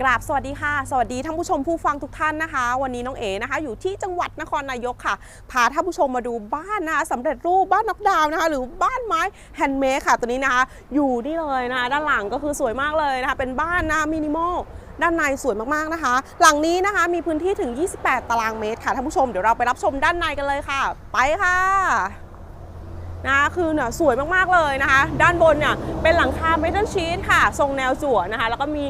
กราบสวัสดีค่ะ สวัสดีท่านผู้ชมผู้ฟังทุกท่านนะคะ วันนี้น้องเอ๋นะคะ อยู่ที่จังหวัดนครนายกค่ะ พาท่านผู้ชมมาดูบ้านนะคะสำเร็จรูปบ้านน็อกดาวน์นะคะ หรือบ้านไม้แฮนด์เมดค่ะ ตัวนี้นะคะ อยู่นี่เลยนะคะด้านหลังก็คือสวยมากเลยนะคะ เป็นบ้านนะมินิมอลด้านในสวยมากๆนะคะ หลังนี้นะคะมีพื้นที่ถึง 28 ตารางเมตรค่ะท่านผู้ชมเดี๋ยวเราไปรับชมด้านในกันเลยค่ะ ไปค่ะนะคือเนี่ยสวยมากๆเลยนะคะ ด้านบนเนี่ยเป็นหลังคาเมทัลชีทค่ะ ทรงแนวจั่วนะคะ แล้วก็มี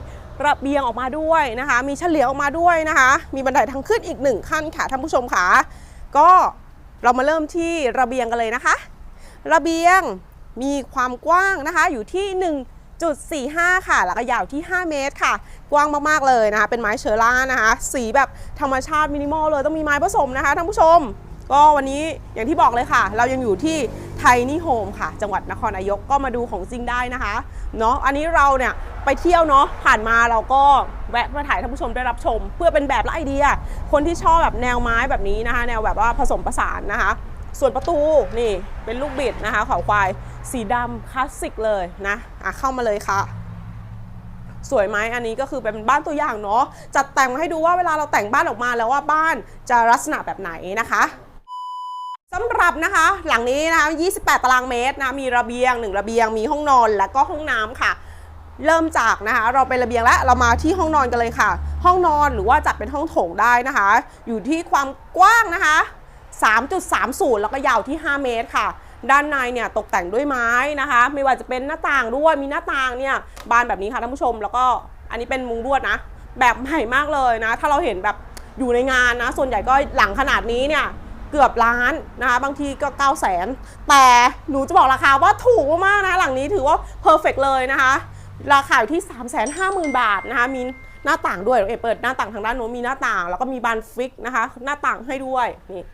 ระเบียงออกมาด้วยนะคะ มีเฉลียวออกมาด้วยนะคะ มีบันไดทางขึ้นอีกหนึ่งขั้นค่ะท่านผู้ชมค่ะก็เรามาเริ่มที่ระเบียงกันเลยนะคะ ระเบียงมีความกว้างนะคะอยู่ที่ 1.45 ค่ะ แล้วก็ยาวที่ 5 เมตรค่ะ กว้างมากๆเลยนะคะ เป็นไม้เชอร่านะคะ สีแบบธรรมชาติมินิมอลเลย ต้องมีไม้ผสมนะคะท่านผู้ชม ก็วันนี้อย่างที่บอกเลยค่ะ เรายังอยู่ที่ ไทนี่โฮมค่ะ จังหวัดนครนายกก็มาดูของจริงได้นะคะเนาะอันนี้เราเนี่ยไปเที่ยวเนาะผ่านมาเราก็แวะมาถ่ายท่านผู้ชมได้รับชม เพื่อเป็นแบบและไอเดีย คนที่ชอบแบบแนวไม้แบบนี้นะคะ แนวแบบว่าผสมผสานนะคะ ส่วนประตูนี่เป็นลูกบิดนะคะเขาควายสีดำคลาสสิกเลยนะอะเข้ามาเลยค่ะสวยไหมอันนี้ก็คือเป็นบ้านตัวอย่างเนาะจัดแต่งมาให้ดูว่าเวลาเราแต่งบ้านออกมาแล้วว่าบ้านจะลักษณะแบบไหนนะคะ สำหรับนะคะ หลังนี้นะคะ 28 ตารางเมตรนะมีระเบียง 1 ระเบียง มีห้องนอนและก็ห้องน้ำค่ะ เริ่มจากนะคะ เราไประเบียงแล้วเรามาที่ห้องนอนกันเลยค่ะ ห้องนอนหรือว่าจัดเป็นห้องโถงได้นะคะ อยู่ที่ความกว้างนะคะ 3.30 แล้วก็ยาวที่ 5 เมตรค่ะด้านในเนี่ยตกแต่งด้วยไม้นะคะ ไม่ว่าจะเป็นหน้าต่างด้วยมีหน้าต่างเนี่ยบานแบบนี้ค่ะท่านผู้ชม แล้วก็อันนี้เป็นมุงลวดนะ แบบใหม่มากเลยนะ ถ้าเราเห็นแบบอยู่ในงานนะ ส่วนใหญ่ก็หลังขนาดนี้เนี่ย เกือบล้านนะคะ บางทีก็ 9 0 0 0 0 0แต่หนูจะบอกราคาว่าถูกมากนะ หลังนี้ถือว่าเพอร์เฟกเลยนะคะ ราคาอยู่ที่ 3 5 0 0 0 0 บาทนะคะ มีหน้าต่างด้วยเอเปิดหน้าต่างทางด้านโน้นมีหน้าต่าง แล้วก็มีบานฟิกนะคะ หน้าต่างให้ด้วยนี่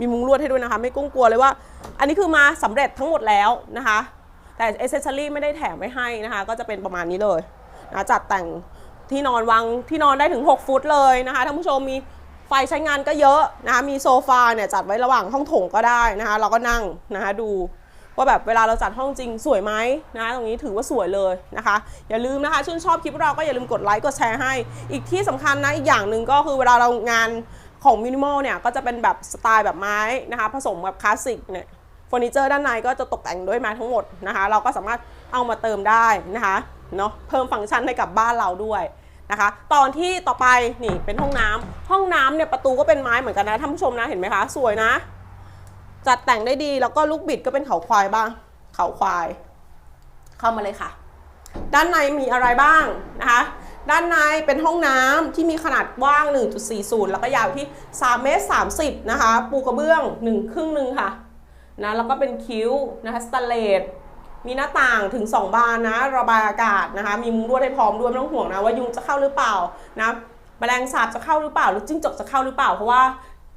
มีมุ้งลวดให้ด้วยนะคะ ไม่กุ้งกลัวเลยว่า อันนี้คือมาสำเร็จทั้งหมดแล้วนะคะ แต่เอเซสซอรี่ไม่ได้แถมไว้ให้นะคะ ก็จะเป็นประมาณนี้เลยนะจัดแต่งที่นอนวางที่นอนได้ถึง 6 ฟุตเลยนะคะท่านผู้ชมมี ไฟใช้งานก็เยอะนะคะมีโซฟาเนี่ยจัดไว้ระหว่างห้องโถงก็ได้นะคะเราก็นั่งนะคะดูว่าแบบเวลาเราจัดห้องจริงสวยไหมนะคะตรงนี้ถือว่าสวยเลยนะคะ อย่าลืมนะคะชื่นชอบคลิปเราก็อย่าลืมกดไลค์กดแชร์ให้ อีกที่สำคัญนะอีกอย่างหนึ่งก็คือเวลาเรางานของมินิมอลเนี่ยก็จะเป็นแบบสไตล์แบบไม้นะคะผสมกับคลาสสิกเนี่ยเฟอร์นิเจอร์ด้านในก็จะตกแต่งด้วยไม้ทั้งหมดนะคะ เราก็สามารถเอามาเติมได้นะคะเนาะเพิ่มฟังก์ชันให้กับบ้านเราด้วย นะคะ ตอนที่ต่อไปนี่เป็นห้องน้ำห้องน้ำเนี่ยประตูก็เป็นไม้เหมือนกันนะท่านผู้ชมนะเห็นไหมคะ สวยนะ จัดแต่งได้ดีแล้วก็ลูกบิดก็เป็นเขาควายบ้าง เขาควาย เข้ามาเลยค่ะ ด้านในมีอะไรบ้างนะคะด้านในเป็นห้องน้ำที่มีขนาดกว้าง 1.40 แล้วก็ยาวที่ 3 เมตร 30 นะคะ ปูกระเบื้อง 1 ครึ่งหนึ่งค่ะ นะ แล้วก็เป็นคิ้วนะคะ สแตนเลส มีหน้าต่างถึง 2 บานนะ ระบายอากาศนะคะ มีมุ้งลวดให้พร้อมด้วยไม่ต้องห่วงนะว่ายุงจะเข้าหรือเปล่านะแมลงสาบจะเข้าหรือเปล่า หรือจิ้งจกจะเข้าหรือเปล่า เพราะว่า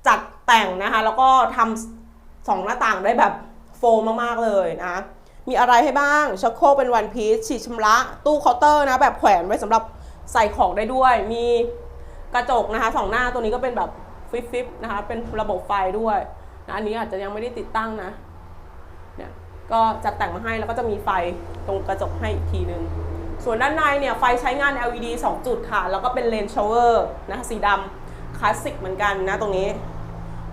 จัดแต่งนะคะ แล้วก็ทำสองหน้าต่างได้แบบโฟมมากๆเลยนะ มีอะไรให้บ้างชักโครกเป็นวันพีชฉีดชำระ ตู้เคาน์เตอร์นะ แบบแขวนไว้สำหรับใส่ของได้ด้วย มีกระจกนะคะสองหน้าตัวนี้ก็เป็นแบบฟิปฟิปนะคะ เป็นระบบไฟด้วยนะอันนี้อาจจะยังไม่ได้ติดตั้งนะ ก็จัดแต่งมาให้แล้วก็จะมีไฟตรงกระจกให้อีกทีนึง ส่วนด้านในเนี่ยไฟใช้งาน LED 2 จุดค่ะ แล้วก็เป็นเลนส์ชาวเวอร์นะคะสีดำคลาสสิกเหมือนกันนะตรงนี้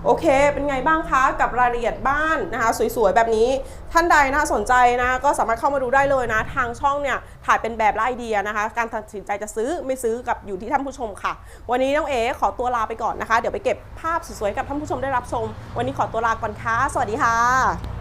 โอเค เป็นไงบ้างคะ กับรายละเอียดบ้านนะคะ สวยๆ แบบนี้ท่านใดนะสนใจนะก็สามารถเข้ามาดูได้เลยนะ ทางช่องเนี่ยถ่ายเป็นแบบและไอเดียนะคะ การตัดสินใจจะซื้อไม่ซื้อกับอยู่ที่ท่านผู้ชมค่ะ วันนี้น้องเอ๋ขอตัวลาไปก่อนนะคะ เดี๋ยวไปเก็บภาพสวยๆกับท่านผู้ชมได้รับชม วันนี้ขอตัวลาก่อนค่ะสวัสดีค่ะ